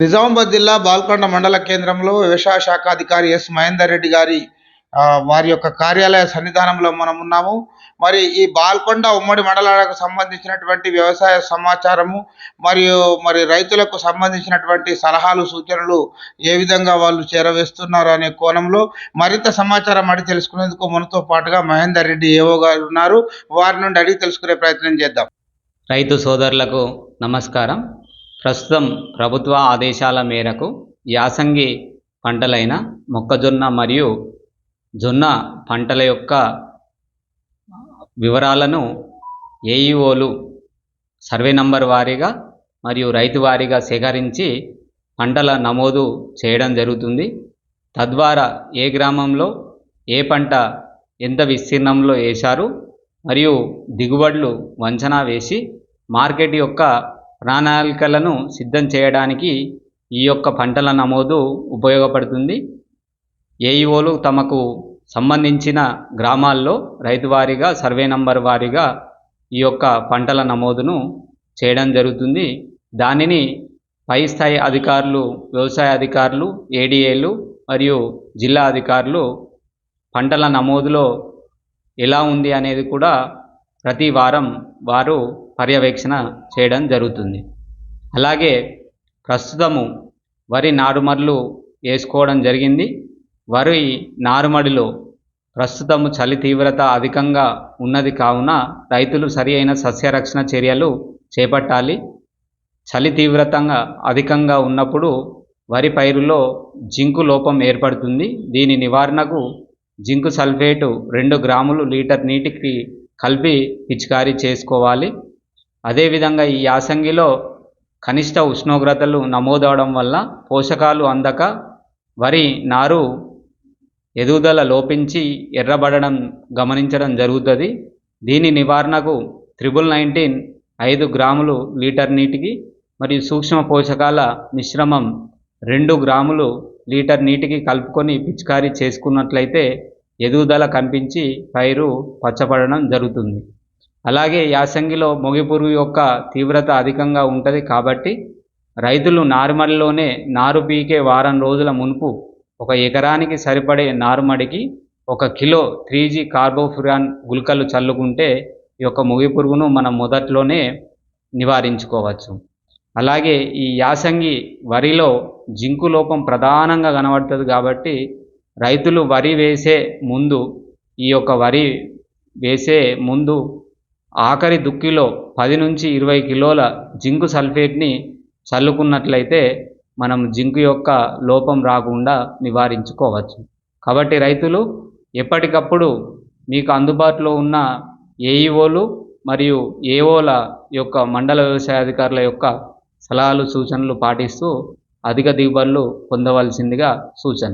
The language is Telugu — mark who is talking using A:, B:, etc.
A: నిజామాబాద్ జిల్లా బాల్కొండ మండల కేంద్రంలో వ్యవసాయ శాఖ అధికారి ఎస్ మహేందర్ రెడ్డి గారి వారి యొక్క కార్యాలయ సన్నిధానంలో మనం ఉన్నాము. మరి ఈ బాల్కొండ ఉమ్మడి మండలాలకు సంబంధించినటువంటి వ్యవసాయ సమాచారము మరియు మరి రైతులకు సంబంధించినటువంటి సలహాలు సూచనలు ఏ విధంగా వాళ్ళు చేరవేస్తున్నారు అనే కోణంలో మరింత సమాచారం అడిగి తెలుసుకునేందుకు మనతో పాటుగా మహేందర్ రెడ్డి ఏవో గారు ఉన్నారు. వారి నుండి అడిగి తెలుసుకునే ప్రయత్నం చేద్దాం.
B: రైతు సోదరులకు నమస్కారం. ప్రస్తుతం ప్రభుత్వ ఆదేశాల మేరకు యాసంగి పంటలైన మొక్కజొన్న మరియు జొన్న పంటల యొక్క వివరాలను ఏఈఓలు సర్వే నంబర్ వారీగా మరియు రైతు వారీగా సేకరించి పంటల నమోదు చేయడం జరుగుతుంది. తద్వారా ఏ గ్రామంలో ఏ పంట ఎంత విస్తీర్ణంలో వేశారు మరియు దిగుబడులు వంచనా వేసి మార్కెట్ యొక్క ప్రణాళికలను సిద్ధం చేయడానికి ఈ యొక్క పంటల నమోదు ఉపయోగపడుతుంది. ఏఈఓలు తమకు సంబంధించిన గ్రామాల్లో రైతు వారీగా సర్వే నంబర్ వారీగా ఈ యొక్క పంటల నమోదును చేయడం జరుగుతుంది. దానిని పై స్థాయి అధికారులు వ్యవసాయ అధికారులు ఏడిఏలు మరియు జిల్లా అధికారులు పంటల నమోదులో ఎలా ఉంది అనేది కూడా ప్రతి వారం వారు పర్యవేక్షణ చేయడం జరుగుతుంది. అలాగే ప్రస్తుతము వరి నారుమడులు వేసుకోవడం జరిగింది. వరి నారుమడిలో ప్రస్తుతము చలి తీవ్రత అధికంగా ఉన్నది కావున రైతులు సరి అయిన సస్యరక్షణ చర్యలు చేపట్టాలి. చలి తీవ్రతంగా అధికంగా ఉన్నప్పుడు వరి పైరులో జింకు లోపం ఏర్పడుతుంది. దీని నివారణకు జింకు సల్ఫేటు రెండు గ్రాములు లీటర్ నీటికి కలిపి పిచికారీ చేసుకోవాలి. అదేవిధంగా ఈ యాసంగిలో కనిష్ట ఉష్ణోగ్రతలు నమోదవడం వల్ల పోషకాలు అందక వరి నారు ఎదుగుదల లోపించి ఎర్రబడడం గమనించడం జరుగుతుంది. దీని నివారణకు త్రిబుల్ నైన్టీన్ ఐదు గ్రాములు లీటర్ నీటికి మరియు సూక్ష్మ పోషకాల మిశ్రమం రెండు గ్రాములు లీటర్ నీటికి కలుపుకొని పిచికారీ చేసుకున్నట్లయితే ఎదుగుదల కనిపించి పైరు పచ్చబడడం జరుగుతుంది. అలాగే యాసంగిలో మొగిపురుగు యొక్క తీవ్రత అధికంగా ఉంటుంది కాబట్టి రైతులు నారుమడిలోనే నారు పీకే వారం రోజుల మునుపు ఒక ఎకరానికి సరిపడే నారుమడికి ఒక కిలో త్రీ జీ కార్బోఫురాన్ గుళికలు చల్లుకుంటే ఈ యొక్క మొగి పురుగును మనం మొదట్లోనే నివారించుకోవచ్చు. అలాగే ఈ యాసంగి వరిలో జింకు లోపం ప్రధానంగా కనబడుతుంది కాబట్టి రైతులు వరి వేసే ముందు ఈ యొక్క వరి వేసే ముందు ఆఖరి దుక్కిలో పది నుంచి ఇరవై కిలోల జింకు సల్ఫేట్ని చల్లుకున్నట్లయితే మనం జింకు యొక్క లోపం రాకుండా నివారించుకోవచ్చు. కాబట్టి రైతులు ఎప్పటికప్పుడు మీకు అందుబాటులో ఉన్న ఏఈఓలు మరియు ఏఓల యొక్క మండల వ్యవసాయ అధికారుల యొక్క సలహాలు సూచనలు పాటిస్తూ అధిక దిగుబడులు పొందవలసిందిగా సూచన.